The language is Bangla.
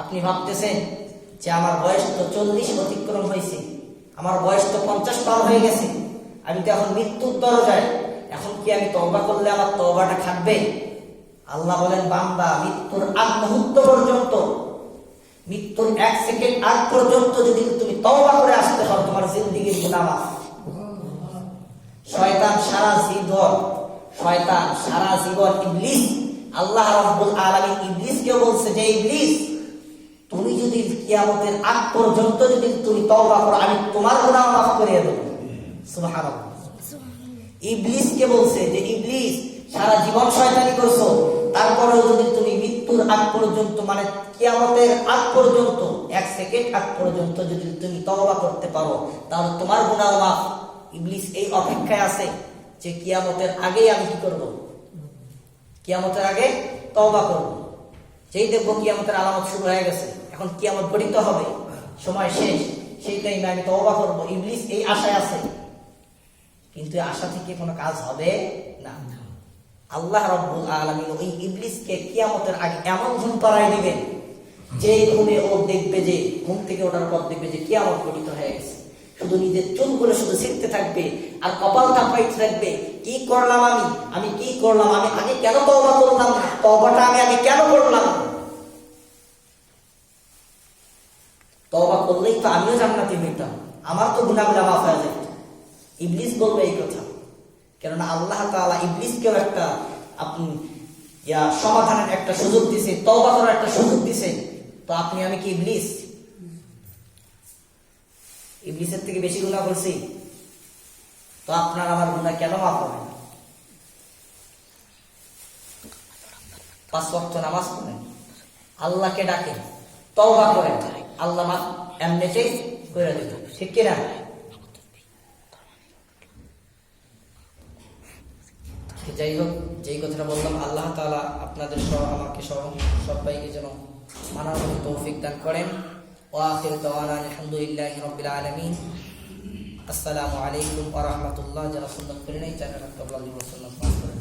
আপনি ভাবতেছেন যে আমার বয়স তো চল্লিশ অতিক্রম হয়েছে। আমার বয়স তো পঞ্চাশ পার হয়ে গেছে। আমি তো এখন মৃত্যুর দরজায়। এখন কি আমি তওবা করলে আমার তওবাটা খাটবে? আল্লাহ বলেন, বান্দা, মৃত্যুর আগ মুহূর্ত পর্যন্ত, মৃত্যুর এক সেকেন্ড আগ পর্যন্ত যদি তুমি তওবা করে আসতে পারো, তোমার জিন্দিগির গুনাহ শয়তান সারা জীবন, শয়তান সারা জীবন ইবলিস আল্লাহ রাব্বুল আলামিন ইবলিসকে বলছে যে ইবলিস তুমি যদি কিয়ামতের আগ পর্যন্ত যদি তুমি তওবা করো আমি তোমার গুনাহ মাফ করে দেব। সুবহানাল্লাহ। ইবলিসকে বলছে যে ইবলিস সারা জীবন শয়তানি করছ তারপরেও যদি তুমি মৃত্যুর আগ পর্যন্ত মানে কিয়ামতের আগ পর্যন্ত এক সেকেন্ড আগ পর্যন্ত যদি তুমি তওবা করতে পারো তাহলে তোমার গুনাহ মাফ। ইবলিস এই অপেক্ষায় আছে যে কিয়ামতের আগেই আমি কি করব? কিয়ামতের আগে তবা করব। যেই দেখব কিয়ামতের আলামত শুরু হয়ে গেছে, এখন কিয়ামত গঠিত হবে, সময় শেষ, সেই টাইমে আমি তবা করব। ইবলিস এই আশায় আছে। কিন্তু আশা থেকে কোনো কাজ হবে না। আল্লাহ রব্বুল আলমিন ওই ইবলিসকে কিয়ামতের আগে এমন ঘুম পাড়ায় দিবেন যে ঘুমে ও দেখবে যে, ঘুম থেকে ওঠার পর দেখবে যে কিয়ামত গঠিত হয়ে গেছে। শুধু নিজের চুলগুলো শুধু ছিটতে থাকবে, আর কপাল থাকবে কি করলাম আমি? আমি কি করলাম? আমি আগে কেন তওবা করলাম না? তওবাটা আমি আগে কেন করলাম? না? তওবা করলেই তো আমিও জান্নাতি হইতাম। আমার তো গুনাহগুলো মাফ হয়ে যেত ইবলিস বলবে এই কথা। কেননা আল্লাহ তাআলা ইবলিসকেও একটা আপনি, ইয়া, সমাধানের একটা সুযোগ দিছে, তওবা করার একটা সুযোগ দিছে। তো আপনি আমি কি ইবলিস? ইবলিসের থেকে বেশি গুনাহ করছি? তো আপনার আমার গুনাহ কেন মাফ হবে? পাঁচ নামাজ পড়েন। আল্লাহকে তওবা করেন। আল্লাহ মাফ এমনিতেই করে দিত, ঠিক কিনা? যাই হোক, যেই কথাটা বললাম, আল্লাহ তাআলা আপনাদের সহ, আমাকে সহ সবাইকে যেন মানার তৌফিক দান করেন। ও আখির দাওয়ানা আলহামদুলিল্লাহি আলামিন। আসসালামু আলাইকুম ওয়া রাহমাতুল্লাহ যারা সুন্নাত করেন এই চ্যানেলটা কবুল করুন সুন্নাত করেন